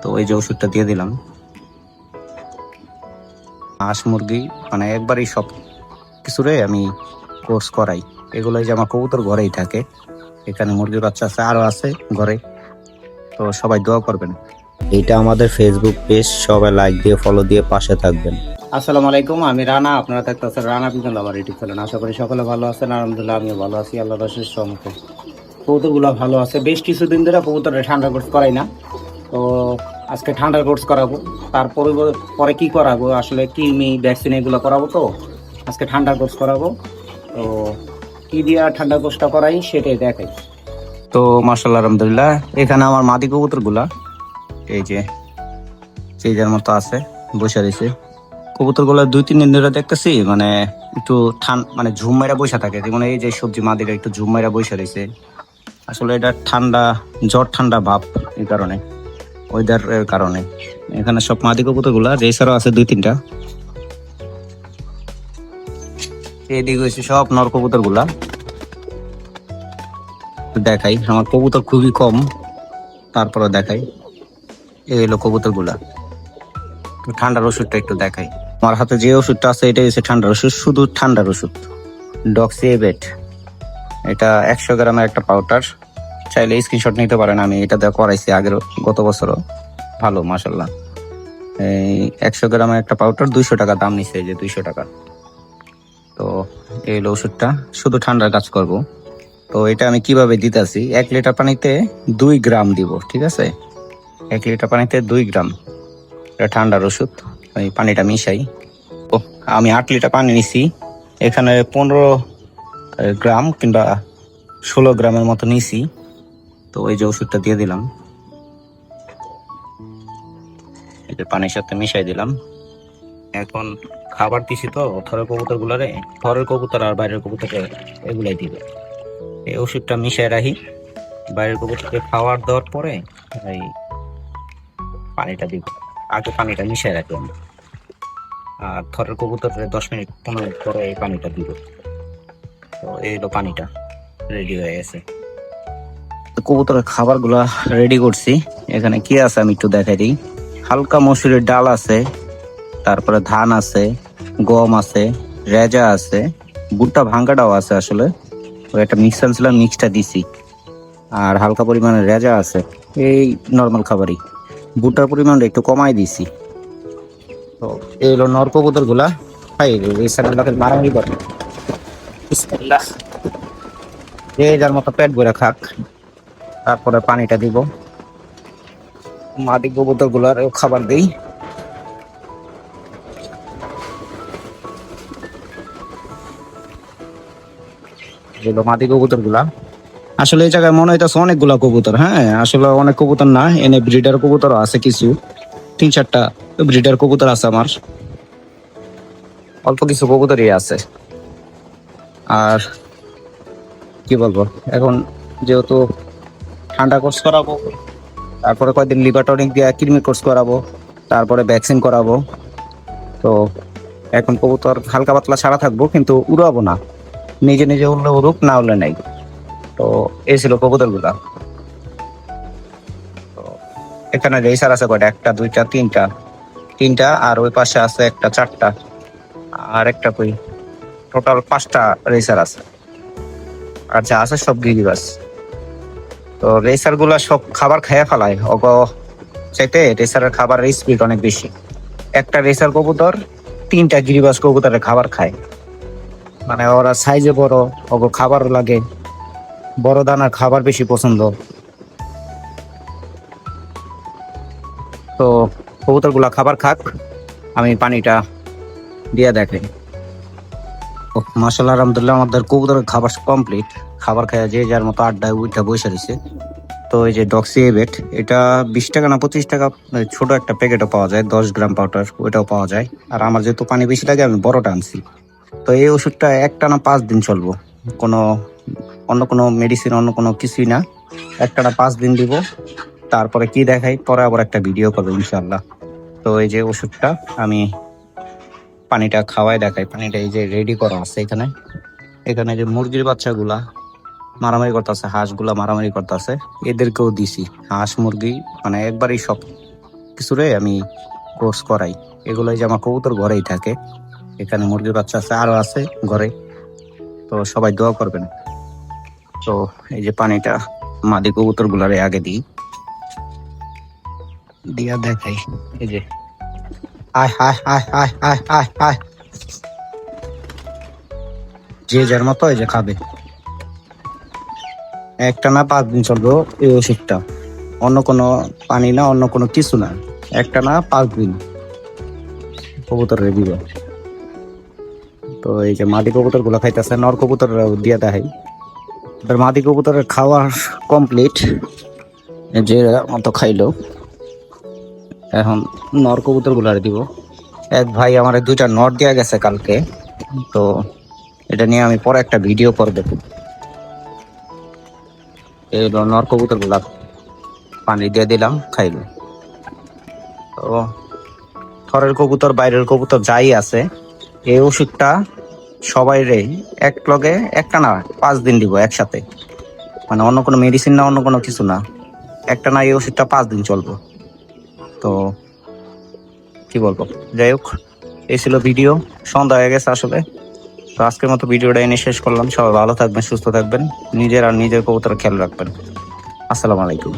তো ওই যে ওষুধটা দিয়ে দিলাম। হাঁস মুরগি মানে একবারই সব কিছুরে আমি কোর্স করাই। এগুলোই যে আমার কবুতর ঘরেই থাকে। এখানে মুরগির বাচ্চা আছে আরও আছে ঘরে। তো সবাই দোয়া করবেন। এটা আমাদের ফেসবুক পেজ সবাই লাইক দিয়ে ফলো দিয়ে পাশে থাকবেন। আসসালামু আলাইকুম আমি রানা আপনারা থাকতেছেন রানা বিজন আমার ইউটিউব চ্যানেল আশা করি সকলে ভালো আছেন আলহামদুলিল্লাহ আমিও ভালো আছি আল্লাহ রসের সম্মুখে কবুতরগুলো ভালো আছে বেশ কিছুদিন ধরে কবুতরের ঠান্ডা করাই না। তো আজকে ঠান্ডার কোর্স করাবো। তারপরে পরে কি করাবো? আসলে কৃমি ভ্যাকসিন এগুলো করাবো তো। আজকে ঠান্ডার কোর্স করাবো। তো কি দিয়া ঠান্ডা কোর্সটা করাই সেটাই দেখাই। তো মার্শাল্লাহ আলহামদুলিল্লাহ। এখানে আমার মাদি কবুতরগুলা এই যে, সেই যার মতো আছে, বসে রয়েছে। কবুতরগুলো দুই, তিন দিন ধরে দেখতেছি মানে একটু ঠান মানে ঝুম মেরা বসে থাকে। যেমন এই যে সবজি মাদিরা একটু ঝুম মেরা বসে রয়েছে। আসলে এটা ঠান্ডা, জ্বর ঠান্ডা ভাব এই কারণে। ওয়েদার এর কারণে। এখানে সব মাদি কবুতরগুলা রেসারও আছে দুই, তিনটা। এদিকে হচ্ছে সব নর কবুতরগুলা দেখাই, আমার কবুতর খুবই কম তারপরে দেখাই। এই হলো কবুতরগুলা ঠান্ডার ওষুধটা একটু দেখাই। আমার হাতে যে ওষুধটা আছে এটা হচ্ছে ঠান্ডার ওষুধ, শুধু ঠান্ডার ওষুধ। ডক্সিএবেট এটা একশো গ্রামের একটা পাউডার চাইলে স্ক্রিনশট নিতে পারেন। আমি এটা দেওয়া করাইছি আগের গত বছরও। ভালো মাসাল্লাহ এই একশো গ্রামের একটা পাউডার দুইশো টাকা দাম এই যে দুইশো টাকা। তো এই হলো ওষুধটা। শুধু ঠান্ডার কাজ করব। তো এটা আমি কীভাবে দিতেছি এক লিটার পানিতে দুই গ্রাম দিব, ঠিক আছে? এক লিটার পানিতে দুই গ্রাম। এটা ঠান্ডার ওষুধ। ওই পানিটা মিশাই। ও, আমি আট লিটার পানি নিছি। এখানে পনেরো গ্রাম কিংবা ষোলো গ্রামের মতো নিছি। তো ওই যে ওষুধটা দিয়ে দিলাম। এই যে পানির সাথে মিশাই দিলাম। এখন খাবার দিছি তো, থরের কবুতর গুলারে থরের কবুতর আর বাইরের কবুতর এগুলাই দিবে। এই ওষুধটা মিশাই রাখি। বাইরের কবুতরকে খাবার দেওয়ার পরে এই পানিটা দিব। আগে পানিটা মিশাই রাখি আমি। আর থরের কবুতর দশ মিনিট, পনেরো মিনিট পরে এই পানিটা দিব। তো এই হলো পানিটা। রেডি হয়ে গেছে। কবুতরের খাবারগুলা রেডি করছি। এখানে কি আছে আমি একটু দেখাই দিই। হালকা মসুরের ডাল আছে, তারপরে ধান আছে, গম আছে, রেজা আছে, ভুট্টা ভাঙ্গাটাও আছে আসলে। একটা মিক্স আনছিলাম মিক্সটা দিছি। আর হালকা পরিমাণে রেজা আছে, এই নর্মাল খাবারই। ভুট্টার পরিমাণটা একটু কমাই দিছি। তো এই হলো নর কবুতরগুলা খাই এই মারামারি করে। যে যার মতো পেট ভরে খাক। তারপরে পানিটা দিব। মাদি কবুতরগুলার খাবার দিই। কবুতরগুলা আসলে এই জায়গায় মনে হইতেছে অনেকগুলা কবুতর হ্যাঁ? আসলে অনেক কবুতর না, এনে ব্রিডার কবুতর আছে কিছু। তিন চারটা ব্রিডার কবুতর আছে আমার। অল্প কিছু কবুতরই আছে। আর কি বলব? এখন যেহেতু ঠান্ডা কোর্স করাবো, তারপরে কয়েকদিন লিভার টনিক দিয়ে কৃমি কোর্স করাবো, তারপরে ভ্যাকসিন করাবো। তো এখন কবুতর হালকা পাতলা ছাড়া থাকব, কিন্তু উড়াবো না। নিজে নিজে উড়লে উড়ুক, না উড়লে নাই। তো এই ছিল কবুতরগুলা তো এখানে রেসার আছে কয়টা? একটা, দুইটা, তিনটা। তিনটা আর ওই পাশে আছে একটা, চারটা। আর একটা কই? টোটাল পাঁচটা রেসার আছে। আর যা আছে সব গিরিবাস। তো রেসারগুলা সব খাবার খেয়ে ফেলায়। অগ চাইতে রেসারের খাবারের স্পিড অনেক বেশি। একটা রেসার কবুতর, তিনটা গিরিবাস কবুতরের খাবার খায়। মানে ওরা সাইজে বড়, ওগো খাবার লাগে। বড় দানার খাবার বেশি পছন্দ। তো কবুতরগুলা খাবার খাক, আমি পানিটা দিয়ে দেখাই। মাসাল্লাহ আলহামদুলিল্লাহ, আমাদের কবুতরের খাবার কমপ্লিট খাবার খাওয়া যে যার মতো আড্ডায় উইটা বসে রয়েছে। তো এই যে ডক্সি এবেট এটা বিশ টাকা না পঁচিশ টাকা মানে ছোট একটা প্যাকেটও পাওয়া যায়, দশ গ্রাম পাউডার ওইটাও পাওয়া যায়। আর আমার যেহেতু পানি বেশি লাগে, আমি বড়টা আনছি। তো এই ওষুধটা একটা না পাঁচ দিন চলবো। কোনো, অন্য কোনো মেডিসিন অন্য কোনো কিছুই না। একটা না পাঁচ দিন দিব। তারপরে কি দেখাই, পরে আবার একটা ভিডিও করব ইনশাল্লাহ তো এই যে ওষুধটা, আমি পানিটা খাওয়াই দেখাই। পানিটা এই যে রেডি করা আছে এখানে। এখানে যে মুরগির বাচ্চাগুলা মারামারি করতেছে, হাঁসগুলা মারামারি করতেছে। এদেরকেও দিছি। হাঁস, মুরগি মানে একবারই সব কিছুরে আমি কোর্স করাই। এগুলোই যে আমার কবুতর ঘরেই থাকে। এখানে মুরগির বাচ্চা আছে, আরও আছে ঘরে। তো সবাই দোয়া করবেন। তো এই যে পানিটা মাদি কবুতর গুলারে আগে দিই। দিয়া দেখাই। এই যে। আয় আয় আয় আয় আয় আয় আয়। যে যার মতো এই যে খাবে। একটা না পাঁচ দিন চলবো এই ওষুধটা। অন্য কোনো পানি না, অন্য কোনো কিছু না। একটা না পাঁচ দিন। কবুতরের দিব তো এই যে মাদি কবুতরগুলো খাইতেছে, নর কবুতর দিয়ে দেয় এবার মাদি কবুতরের খাওয়া কমপ্লিট। যে মতো খাইলো। এখন নর কবুতরগুলার দিব। এক ভাই আমার দুইটা নর দেওয়া গেছে কালকে। তো এটা নিয়ে আমি পরে একটা ভিডিও করে দেবো এই নর কবুতরগুলা পানি দিয়ে দিলাম, খাইলো। তো ঘরের কবুতর, বাইরের কবুতর যাই আছে, এই ওষুধটা সবাই রে এক লগে একটা না পাঁচ দিন দিব একসাথে। মানে অন্য কোনো মেডিসিন না, অন্য কোনো কিছু না। একটা না এই ওষুধটা পাঁচ দিন চলবো। তো কি বলব? যাই হোক, এই ছিল ভিডিও সন্ধ্যা হয়ে গেছে আসলে। তো আজকের মতো ভিডিওটা এনে শেষ করলাম। সবাই ভালো থাকবেন, সুস্থ থাকবেন। নিজের আর নিজের কবুতর খেয়াল রাখবেন। আসসালামু আলাইকুম।